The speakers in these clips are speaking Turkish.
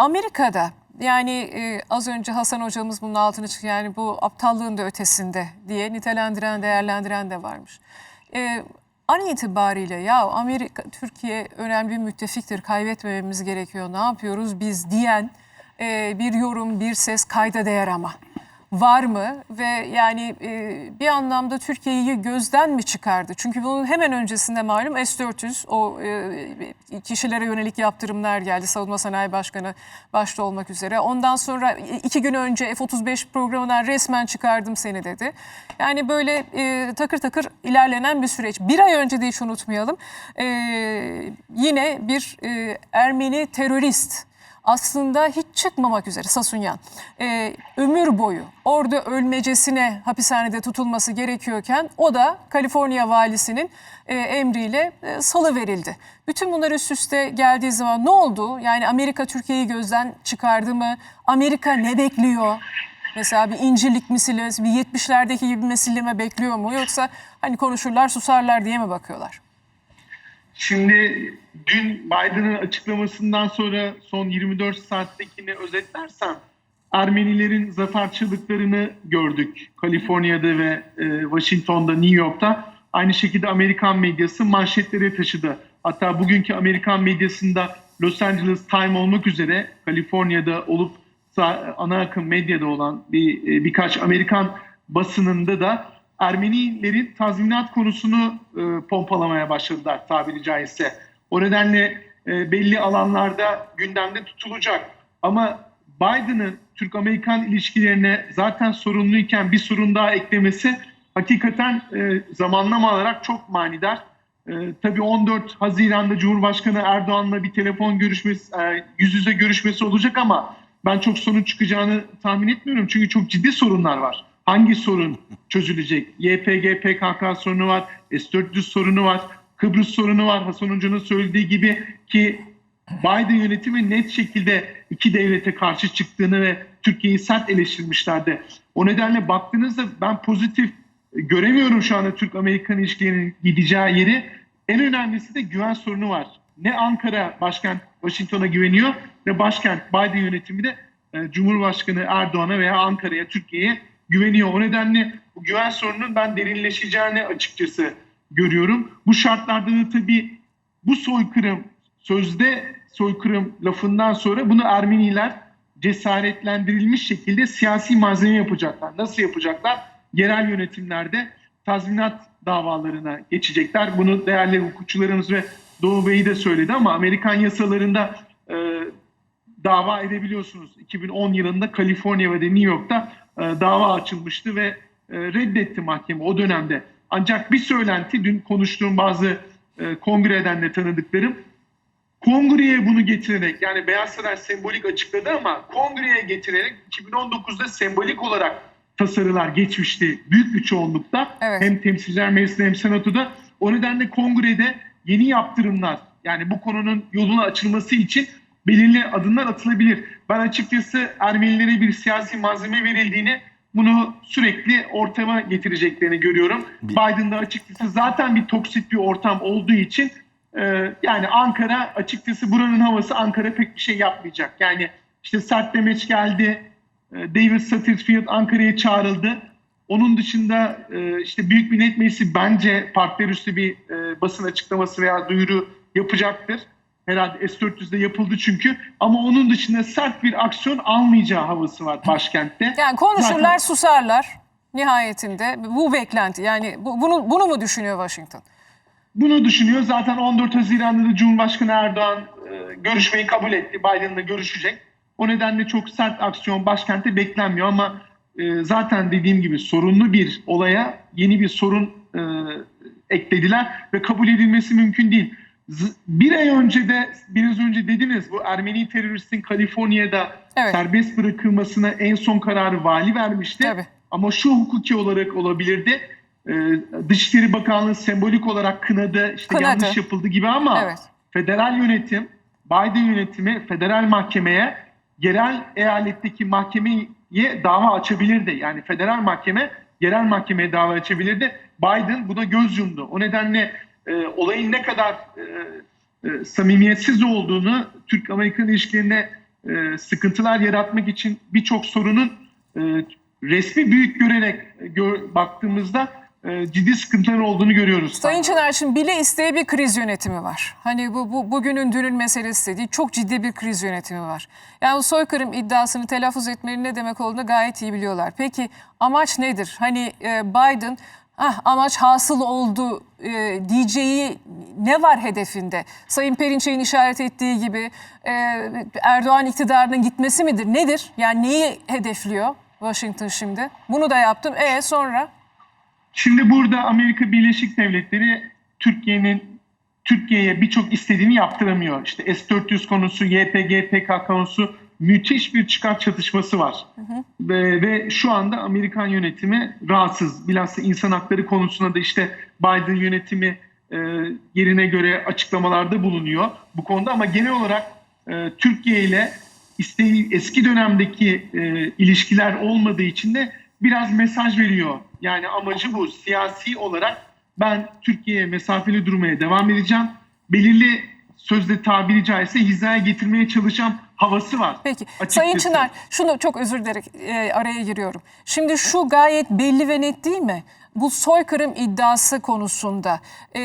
Amerika'da yani e, az önce Hasan hocamız bunun altını çıktı. Yani bu aptallığın da ötesinde diye nitelendiren, değerlendiren de varmış. E, an itibariyle ya Amerika, Türkiye önemli bir müttefiktir, kaybetmememiz gerekiyor, ne yapıyoruz biz diyen e, bir yorum, bir ses kayda değer ama var mı ve yani e, bir anlamda Türkiye'yi gözden mi çıkardı? Çünkü bunun hemen öncesinde malum S-400 o e, kişilere yönelik yaptırımlar geldi. Savunma Sanayi Başkanı başta olmak üzere. Ondan sonra iki gün önce F-35 programından resmen çıkardım seni dedi. Yani böyle e, takır takır ilerlenen bir süreç. Bir ay önce de hiç unutmayalım. E, yine bir e, Ermeni terörist aslında hiç çıkmamak üzere Sasunyan e, ömür boyu orada ölmecesine hapishanede tutulması gerekiyorken o da Kaliforniya valisinin e, emriyle e, salı verildi. Bütün bunlar üst üste geldiği zaman ne oldu? Yani Amerika Türkiye'yi gözden çıkardı mı? Amerika ne bekliyor? Mesela bir incirlik misillemesi, bir 70'lerdeki gibi bir misilleme bekliyor mu? Yoksa hani konuşurlar susarlar diye mi bakıyorlar? Şimdi dün Biden'ın açıklamasından sonra son 24 saattekini özetlersem Ermenilerin zafer çığlıklarını gördük. Kaliforniya'da ve e, Washington'da, New York'ta. Aynı şekilde Amerikan medyası manşetlere taşıdı. Hatta bugünkü Amerikan medyasında Los Angeles Times olmak üzere Kaliforniya'da olup ana akım medyada olan bir e, birkaç Amerikan basınında da Ermenilerin tazminat konusunu e, pompalamaya başladılar tabiri caizse. O nedenle e, belli alanlarda gündemde tutulacak. Ama Biden'ın Türk-Amerikan ilişkilerine zaten sorumluyken bir sorun daha eklemesi hakikaten e, zamanlama olarak çok manidar. E, tabii 14 Haziran'da Cumhurbaşkanı Erdoğan'la bir telefon görüşmesi, e, yüz yüze görüşmesi olacak ama ben çok sonuç çıkacağını tahmin etmiyorum. Çünkü çok ciddi sorunlar var. Hangi sorun çözülecek? YPG, PKK sorunu var, S-400 sorunu var, Kıbrıs sorunu var. Hasan Hoca'nın söylediği gibi ki Biden yönetimi net şekilde iki devlete karşı çıktığını ve Türkiye'yi sert eleştirmişlerdi. O nedenle baktığınızda ben pozitif göremiyorum şu anda Türk-Amerikan ilişkilerinin gideceği yeri. En önemlisi de güven sorunu var. Ne Ankara başkent Washington'a güveniyor ne başkent Biden yönetimi de e, Cumhurbaşkanı Erdoğan'a veya Ankara'ya, Türkiye'ye güveniyor. O nedenle bu güven sorununun ben derinleşeceğini açıkçası görüyorum. Bu şartlarda da tabii bu soykırım sözde soykırım lafından sonra bunu Ermeniler cesaretlendirilmiş şekilde siyasi malzeme yapacaklar. Nasıl yapacaklar? Yerel yönetimlerde tazminat davalarına geçecekler. Bunu değerli hukukçularımız ve Doğu Bey de söyledi ama Amerikan yasalarında e, dava edebiliyorsunuz. 2010 yılında Kaliforniya ve New York'ta e, dava açılmıştı ve e, reddetti mahkeme o dönemde. Ancak bir söylenti dün konuştuğum bazı e, kongreden de tanıdıklarım kongreye bunu getirerek yani Beyaz Saray sembolik açıkladı ama kongreye getirerek 2019'da sembolik olarak tasarılar geçmişti büyük bir çoğunlukta. Evet. Hem temsilciler meclisinde hem senatoda. O nedenle kongrede yeni yaptırımlar yani bu konunun yoluna açılması için belirli adımlar atılabilir. Ben açıkçası Ermenilere bir siyasi malzeme verildiğini bunu sürekli ortama getireceklerini görüyorum. Biden'da açıkçası zaten bir toksit bir ortam olduğu için e, yani Ankara açıkçası buranın havası Ankara pek bir şey yapmayacak. Yani işte sert demeç geldi. E, David Satterfield Ankara'ya çağrıldı. Onun dışında e, işte Büyük Millet Meclisi bence partiler üstü bir e, basın açıklaması veya duyuru yapacaktır. Herhalde S-400'de yapıldı çünkü. Ama onun dışında sert bir aksiyon almayacağı havası var başkentte. Yani konuşurlar, Zaten- susarlar nihayetinde. Bu beklenti. Yani bu, bunu bunu mu düşünüyor Washington? Bunu düşünüyor. Zaten 14 Haziran'da da Cumhurbaşkanı Erdoğan e, görüşmeyi kabul etti. Biden'la görüşecek. O nedenle çok sert aksiyon başkentte beklenmiyor ama e, zaten dediğim gibi sorunlu bir olaya yeni bir sorun e, eklediler ve kabul edilmesi mümkün değil. Bir ay önce de biraz önce dediniz bu Ermeni teröristin Kaliforniya'da Evet. serbest bırakılmasına en son kararı vali vermişti. Tabii. Ama şu hukuki olarak olabilirdi. Ee, Dışişleri Bakanlığı sembolik olarak kınadı, işte Kınadı. yanlış yapıldı gibi ama Evet. federal yönetim, Biden yönetimi federal mahkemeye, yerel eyaletteki mahkemeye dava açabilirdi. Yani federal mahkeme yerel mahkemeye dava açabilirdi. Biden buna göz yumdu. O nedenle e, olayın ne kadar e, e, samimiyetsiz olduğunu Türk-Amerikan ilişkilerine e, sıkıntılar yaratmak için birçok sorunun e, resmi büyük görerek e, gö- baktığımızda e, ciddi sıkıntılar olduğunu görüyoruz. Sayın Çınar şimdi bile isteye bir kriz yönetimi var. Hani bu, bu bugünün dünün meselesi değil. Çok ciddi bir kriz yönetimi var. Yani soykırım iddiasını telaffuz etmenin ne demek olduğunu gayet iyi biliyorlar. Peki amaç nedir? Hani e, Biden ah, amaç hasıl oldu e, diyeceği ne var hedefinde? Sayın Perinçek'in işaret ettiği gibi e, Erdoğan iktidarının gitmesi midir? Nedir? Yani neyi hedefliyor Washington şimdi? Bunu da yaptım. E sonra? Şimdi burada Amerika Birleşik Devletleri Türkiye'nin Türkiye'ye birçok istediğini yaptıramıyor. İşte S-400 konusu, YPG, PKK konusu müthiş bir çıkar çatışması var. Ve, ve şu anda Amerikan yönetimi rahatsız. Bilhassa insan hakları konusunda da işte Biden yönetimi e, yerine göre açıklamalarda bulunuyor bu konuda. Ama genel olarak e, Türkiye ile isteği eski dönemdeki e, ilişkiler olmadığı için de biraz mesaj veriyor. Yani amacı bu. Siyasi olarak ben Türkiye'ye mesafeli durmaya devam edeceğim. Belirli sözde tabiri caizse hizaya getirmeye çalışan havası var. Peki. Açıkçası. Sayın Çınar şunu çok özür dilerim e, araya giriyorum. Şimdi şu gayet belli ve net değil mi? Bu soykırım iddiası konusunda e,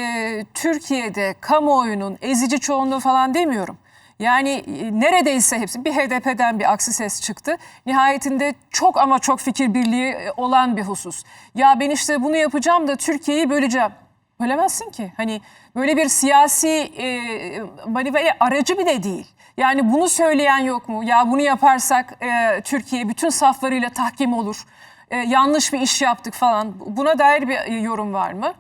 Türkiye'de kamuoyunun ezici çoğunluğu falan demiyorum. Yani e, neredeyse hepsi bir HDP'den bir aksi ses çıktı. Nihayetinde çok ama çok fikir birliği e, olan bir husus. Ya ben işte bunu yapacağım da Türkiye'yi böleceğim. Bölemezsin ki. Hani böyle bir siyasi e, manivele aracı bile değil. Yani bunu söyleyen yok mu? Ya bunu yaparsak e, Türkiye bütün saflarıyla tahkim olur. E, yanlış bir iş yaptık falan. Buna dair bir e, yorum var mı?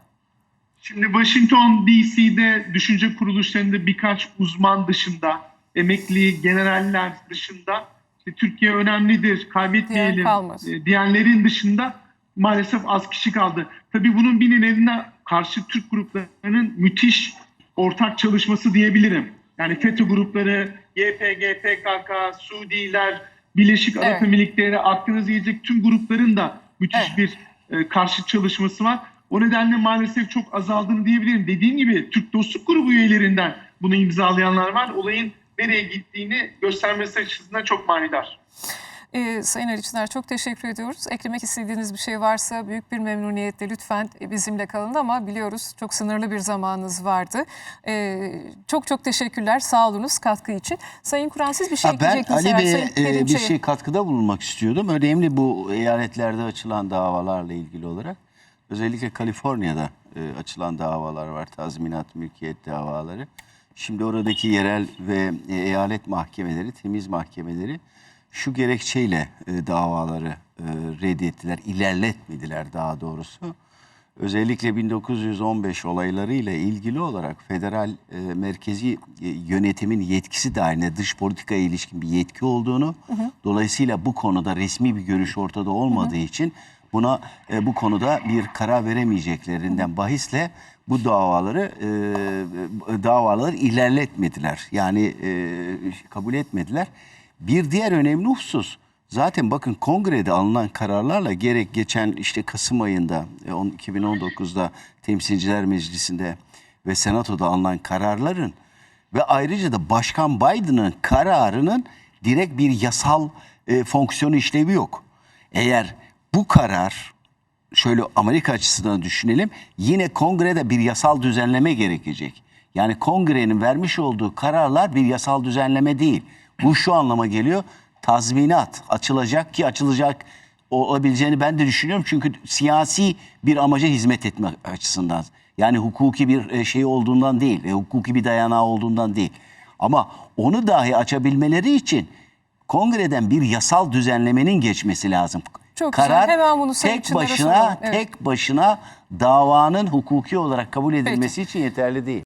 Şimdi Washington DC'de düşünce kuruluşlarında birkaç uzman dışında, emekli generaller dışında işte Türkiye önemlidir, kaybetmeyelim Diyen e, diyenlerin dışında maalesef az kişi kaldı. Tabii bunun bir nedeniyle karşı Türk gruplarının müthiş ortak çalışması diyebilirim. Yani FETÖ grupları, YPG, PKK, Suudiler, Birleşik Arap Evet. Emirlikleri, aklınıza gelecek tüm grupların da müthiş Evet. bir e, karşı çalışması var. O nedenle maalesef çok azaldığını diyebilirim. Dediğim gibi Türk Dostluk Grubu üyelerinden bunu imzalayanlar var. Olayın nereye gittiğini göstermesi açısından çok manidar. Ee, Sayın Ali Çınar çok teşekkür ediyoruz. Eklemek istediğiniz bir şey varsa büyük bir memnuniyetle lütfen bizimle kalın ama biliyoruz çok sınırlı bir zamanınız vardı. Ee, çok çok teşekkürler. Sağ olunuz katkı için. Sayın Kur'an siz bir şey Ha, ben ekleyecek? Ali Bey'e e, bir şey katkıda bulunmak istiyordum. Önemli bu eyaletlerde açılan davalarla ilgili olarak. Özellikle Kaliforniya'da e, açılan davalar var. Tazminat, mülkiyet davaları. Şimdi oradaki yerel ve e, eyalet mahkemeleri, temiz mahkemeleri şu gerekçeyle e, davaları e, reddettiler, ilerletmediler daha doğrusu. Özellikle 1915 olaylarıyla ilgili olarak federal e, merkezi e, yönetimin yetkisi dahilinde dış politikaya ilişkin bir yetki olduğunu, dolayısıyla bu konuda resmi bir görüş ortada olmadığı için buna e, bu konuda bir karar veremeyeceklerinden bahisle bu davaları e, davaları ilerletmediler. Yani e, kabul etmediler. Bir diğer önemli husus Zaten bakın kongrede alınan kararlarla gerek geçen işte Kasım ayında e, on- 2019'da Temsilciler Meclisi'nde ve Senato'da alınan kararların ve ayrıca da Başkan Biden'ın kararının direkt bir yasal e, fonksiyonu işlevi yok. Eğer bu karar şöyle Amerika açısından düşünelim yine kongrede bir yasal düzenleme gerekecek. Yani kongrenin vermiş olduğu kararlar bir yasal düzenleme değil. Bu şu anlama geliyor tazminat açılacak ki açılacak olabileceğini ben de düşünüyorum. Çünkü siyasi bir amaca hizmet etme açısından. Yani hukuki bir e, şey olduğundan değil, e, hukuki bir dayanağı olduğundan değil. Ama onu dahi açabilmeleri için kongreden bir yasal düzenlemenin geçmesi lazım. Çok güzel. Karar Hemen bunu tek başına. Evet. tek başına davanın hukuki olarak kabul edilmesi için yeterli değil.